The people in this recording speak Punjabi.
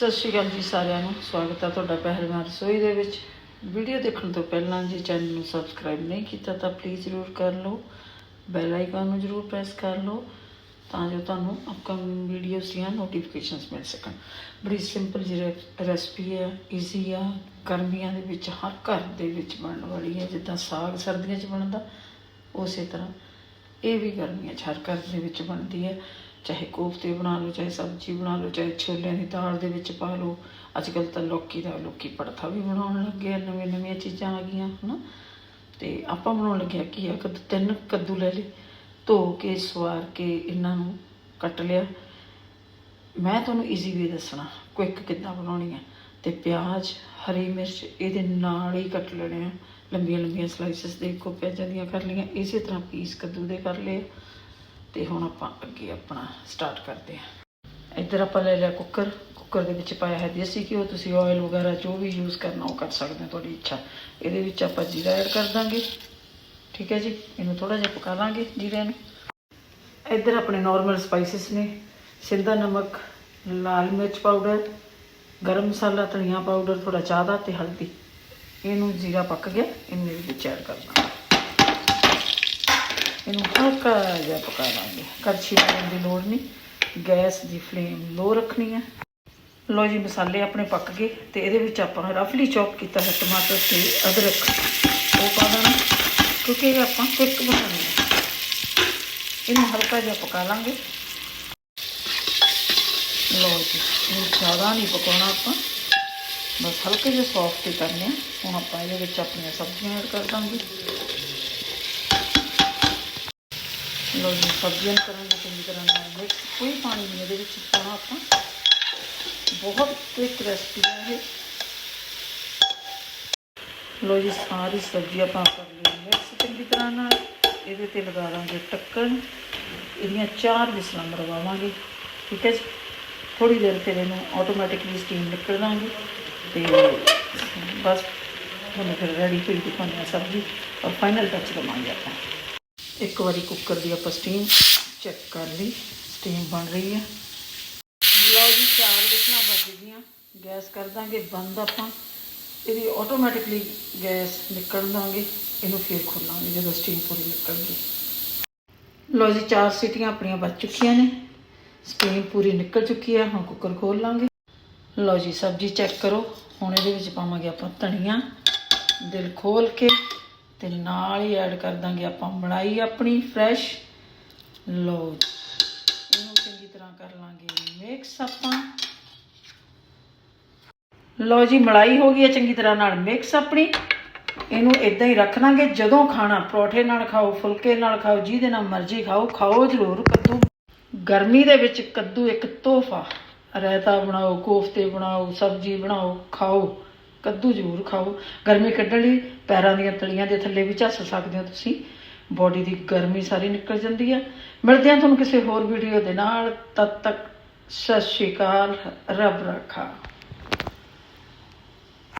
ਸਤਿ ਸ਼੍ਰੀ ਅਕਾਲ ਜੀ ਸਾਰਿਆਂ ਨੂੰ। ਸਵਾਗਤ ਹੈ ਤੁਹਾਡਾ ਪਹਿਲਵਾਨ ਰਸੋਈ ਦੇ ਵਿੱਚ। ਵੀਡੀਓ ਦੇਖਣ ਤੋਂ ਪਹਿਲਾਂ ਜੇ ਚੈਨਲ ਨੂੰ ਸਬਸਕ੍ਰਾਈਬ ਨਹੀਂ ਕੀਤਾ ਤਾਂ ਪਲੀਜ਼ ਜ਼ਰੂਰ ਕਰ ਲਓ। ਬੈਲ ਆਈਕਨ ਨੂੰ ਜ਼ਰੂਰ ਪ੍ਰੈਸ ਕਰ ਲਓ ਤਾਂ ਜੋ ਤੁਹਾਨੂੰ ਅਪਕਮਿੰਗ ਵੀਡੀਓਜ਼ ਦੀਆਂ ਨੋਟੀਫਿਕੇਸ਼ਨਸ ਮਿਲ ਸਕਣ। ਬੜੀ ਸਿੰਪਲ ਜਿਹੀ ਰੈਸਪੀ ਹੈ ਈਜ਼ੀ ਆ। ਗਰਮੀਆਂ ਦੇ ਵਿੱਚ ਹਰ ਘਰ ਦੇ ਵਿੱਚ ਬਣਨ ਵਾਲੀ ਹੈ। ਜਿੱਦਾਂ ਸਾਗ ਸਰਦੀਆਂ 'ਚ ਬਣਦਾ, ਉਸੇ ਤਰ੍ਹਾਂ। ਇਹ ਵੀ ਗਰਮੀਆਂ 'ਚ ਹਰ ਘਰ ਦੇ ਵਿੱਚ ਬਣਦੀ ਹੈ। ਚਾਹੇ ਕੋਫਤੇ ਬਣਾ ਲਓ, ਚਾਹੇ ਸਬਜ਼ੀ ਬਣਾ ਲਓ, ਚਾਹੇ ਛੋਲਿਆਂ ਦੀ ਦਾਲ ਦੇ ਵਿੱਚ ਪਾ ਲਓ। ਅੱਜ ਕੱਲ ਤਾਂ ਲੋਕੀ ਦਾ, ਲੋਕੀ ਪੜਥਾ ਵੀ ਬਣਾਉਣ ਲੱਗੇ ਆ ਨਵੀਆਂ ਨਵੀਆਂ ਚੀਜ਼ਾਂ ਆ ਗਈਆਂ, ਹਨਾ। ਤੇ ਆਪਾਂ ਬਣਾਉਣ ਲੱਗਿਆ ਕੀ ਆ, ਕੱਦੂ, ਤਿੰਨ ਕੱਦੂ ਲੈ ਲਏ, ਧੋ ਕੇ, ਸਵਾਰ ਕੇ ਇਹਨਾਂ ਨੂੰ ਕੱਟ ਲਿਆ। ਮੈਂ ਤੁਹਾਨੂੰ ਈਜ਼ੀ ਵੇ ਦੱਸਣਾ ਕੁਇਕ ਕਿੱਦਾਂ ਬਣਾਉਣੀ ਹੈ ਤੇ ਪਿਆਜ਼ ਹਰੀ ਮਿਰਚ ਇਹਦੇ ਨਾਲ ਹੀ ਕੱਟ ਲੈਣੇ ਆ। ਲੰਬੀਆਂ ਲੰਬੀਆਂ ਸਲਾਈਸਸ ਦੇਖੋ ਪਿਆਜ਼ਾਂ ਦੀਆਂ ਕਰ ਲਈਆਂ। ਇਸੇ ਤਰ੍ਹਾਂ ਪੀਸ ਕੱਦੂ ਦੇ ਕਰ ਲਏ। ਤੇ ਹੁਣ ਆਪਾਂ ਅੱਗੇ ਆਪਣਾ ਸਟਾਰਟ ਕਰਦੇ ਹਾਂ। ਇੱਧਰ ਆਪਾਂ ਲੈ ਲਿਆ ਕੁੱਕਰ। ਕੁੱਕਰ ਦੇ ਵਿੱਚ ਪਾਇਆ ਹੈ ਦੇਸੀ ਘਿਓ। ਤੁਸੀਂ ਆਇਲ ਵਗੈਰਾ ਜੋ ਵੀ ਯੂਜ਼ ਕਰਨਾ, ਉਹ ਕਰ ਸਕਦੇ ਹੋ ਤੁਹਾਡੀ ਇੱਛਾ। ਇਹਦੇ ਵਿੱਚ ਆਪਾਂ ਜੀਰਾ ਐਡ ਕਰ ਦਾਂਗੇ। ਠੀਕ ਹੈ ਜੀ? ਇਹਨੂੰ ਥੋੜਾ ਜਿਹਾ ਪਕਾ ਲਾਂਗੇ ਜੀਰੇ ਨੂੰ। ਇੱਧਰ ਆਪਣੇ ਨਾਰਮਲ ਸਪਾਈਸਸ ਨੇ। ਸਿੰਧਾ ਨਮਕ, ਲਾਲ ਮਿਰਚ ਪਾਊਡਰ ਗਰਮ ਮਸਾਲਾ, ਧਨੀਆ ਪਾਊਡਰ ਥੋੜਾ ਜ਼ਿਆਦਾ ਦਾ ਤੇ ਹਲਦੀ। ਇਹਨੂੰ ਜੀਰਾ ਪੱਕ ਗਿਆ, ਇਹਨੂੰ ਇਹਦੇ ਵਿੱਚ ਐਡ ਕਰ ਦਾਂਗੇ ਇਹਨੂੰ ਹਲਕਾ ਜਿਹਾ ਪਕਾ ਲਾਂਗੇ। ਕੜਛੀ ਪਾਉਣ ਦੀ ਲੋੜ ਨਹੀਂ। ਗੈਸ ਦੀ ਫਲੇਮ ਲੋ ਰੱਖਣੀ ਹੈ ਲੋ ਜੀ, ਮਸਾਲੇ ਆਪਣੇ ਪੱਕ ਗਏ ਤੇ ਇਹਦੇ ਵਿੱਚ ਆਪਾਂ ਰਫਲੀ ਚੌਪ ਕੀਤਾ ਹੈ ਟਮਾਟਰ ਤੇ ਅਦਰਕ। ਉਹ ਪਾ ਦੇਣਾ, ਕਿਉਂਕਿ ਇਹ ਆਪਾਂ ਕੁੱਕ ਬਣਾਉਣੀ ਹੈ ਇਹਨੂੰ ਹਲਕਾ ਜਿਹਾ ਪਕਾ ਲਾਂਗੇ। ਲੋ ਜੀ, ਇਹਨੂੰ ਜ਼ਿਆਦਾ ਨਹੀਂ ਪਕਾਉਣਾ ਆਪਾਂ। ਬਸ ਹਲਕੇ ਜਿਹੇ ਸੌਫਟ ਹੀ ਕਰਨੇ ਆ। ਹੁਣ ਆਪਾਂ ਇਹਦੇ ਵਿੱਚ ਆਪਣੀਆਂ ਸਬਜ਼ੀਆਂ ਐਡ ਕਰ ਦਾਂਗੇ। ਲੋ ਜੀ, ਸਬਜ਼ੀਆਂ ਨੂੰ ਕਰਾਂਗੇ, ਚੰਗੀ ਤਰ੍ਹਾਂ ਨਾਲ ਮਿਕਸ ਕੋਈ ਪਾਣੀ ਨਹੀਂ ਇਹਦੇ ਵਿੱਚ ਪਾਉਣਾ ਆਪਾਂ। ਬਹੁਤ ਕੁਇਕ ਰੈਸਪੀ ਹੈ ਇਹ। ਲੋ ਜੀ, ਸਾਰੀ ਸਬਜ਼ੀ ਆਪਾਂ ਕਰ ਲਈ ਮਿਕਸ ਚੰਗੀ ਤਰ੍ਹਾਂ ਨਾਲ। ਇਹਦੇ ਤੇ ਲਗਾ ਦਾਂਗੇ ਟੱਕਣ। ਇਹਦੀਆਂ ਚਾਰ ਵਿਸਲਾਂ ਮਰਵਾਵਾਂਗੇ। ਠੀਕ ਹੈ ਜੀ? ਥੋੜੀ ਦੇਰ ਫਿਰ ਇਹਨੂੰ ਆਟੋਮੈਟਿਕਲੀ ਸਟੀਮ ਨਿਕਲ ਦਾਂਗੇ ਤੇ ਬਸ ਤੁਹਾਨੂੰ ਫਿਰ ਰੈਡੀ ਹੋਈ ਦਿਖਾਉਂਦੇ ਹਾਂ ਸਬਜ਼ੀ ਔਰ ਫਾਈਨਲ ਟੱਚ ਦਵਾਂਗੇ ਆਪਾਂ। ਇੱਕ ਵਾਰੀ ਕੁੱਕਰ ਦੀ ਆਪਾਂ ਸਟੀਮ ਚੈੱਕ ਕਰ ਲਈ ਸਟੀਮ ਬਣ ਰਹੀ ਹੈ ਲਓ ਜੀ, ਚਾਰ ਵਿਸਲਾਂ ਵੱਜ ਗਈਆਂ। ਗੈਸ ਕਰ ਦਾਂਗੇ, ਬੰਦ ਆਪਾਂ। ਇਹਦੀ ਆਟੋਮੈਟਿਕਲੀ ਗੈਸ ਨਿਕਲ ਦਾਂਗੇ ਇਹਨੂੰ ਫੇਰ ਖੋਲਾਂਗੇ ਜਦੋਂ ਸਟੀਮ ਪੂਰੀ ਨਿਕਲ ਗਈ ਲਓ ਜੀ, ਚਾਰ ਸੀਟੀਆਂ ਆਪਣੀਆਂ ਬਚ ਚੁੱਕੀਆਂ ਨੇ। ਸਟੀਮ ਪੂਰੀ ਨਿਕਲ ਚੁੱਕੀ ਹੈ, ਹੁਣ ਕੁੱਕਰ ਖੋਲ ਲਾਂਗੇ। ਲਓ ਜੀ, ਸਬਜ਼ੀ ਚੈੱਕ ਕਰੋ। ਹੁਣ ਇਹਦੇ ਵਿੱਚ ਪਾਵਾਂਗੇ ਆਪਾਂ ਧਨੀਆ। ਦਿਲ ਖੋਲ ਕੇ ਤੇ ਨਾਲ ਹੀ ਐਡ ਕਰ ਦਾਂਗੇ ਆਪਾਂ ਮਲਾਈ ਆਪਣੀ ਫਰੈਸ਼ ਲਓ ਜੀ, ਇਹਨੂੰ ਚੰਗੀ ਤਰ੍ਹਾਂ ਕਰ ਲਾਂਗੇ ਮਿਕਸ ਆਪਾਂ। ਲਓ ਜੀ, ਮਲਾਈ ਹੋ ਗਈ ਹੈ ਚੰਗੀ ਤਰ੍ਹਾਂ ਨਾਲ ਮਿਕਸ ਆਪਣੀ। ਇਹਨੂੰ ਇਦਾਂ ਹੀ ਰੱਖ ਦਾਂਗੇ ਜਦੋਂ ਖਾਣਾ ਪਰੌਠੇ ਨਾਲ ਖਾਓ, ਫੁਲਕੇ ਨਾਲ ਖਾਓ, ਜਿਹਦੇ ਨਾਲ ਮਰਜ਼ੀ ਖਾਓ ਖਾਓ ਜ਼ਰੂਰ ਕੱਦੂ। ਗਰਮੀ ਦੇ ਵਿੱਚ ਕੱਦੂ ਇੱਕ ਤੋਹਫਾ। ਰਾਇਤਾ ਬਣਾਓ, ਕੋਫਤੇ ਬਣਾਓ, ਸਬਜ਼ੀ ਬਣਾਓ, ਖਾਓ। ਕੱਦੂ ਜ਼ਰੂਰ ਖਾਓ। ਗਰਮੀ ਕੱਢਣ ਲਈ ਪੈਰਾਂ ਦੀਆਂ ਤਲੀਆਂ ਦੇ ਥੱਲੇ ਵੀ ਝੱਸ ਸਕਦੇ ਹੋ ਤੁਸੀਂ। ਬੋਡੀ ਦੀ ਗਰਮੀ ਸਾਰੀ ਨਿਕਲ ਜਾਂਦੀ ਹੈ ਮਿਲਦੇ ਹਾਂ ਤੁਹਾਨੂੰ ਕਿਸੇ ਹੋਰ ਵੀਡੀਓ ਦੇ ਨਾਲ। ਤਦ ਤੱਕ ਸਤਿ ਸ਼੍ਰੀ ਅਕਾਲ। ਰੱਬ ਰੱਖਾ।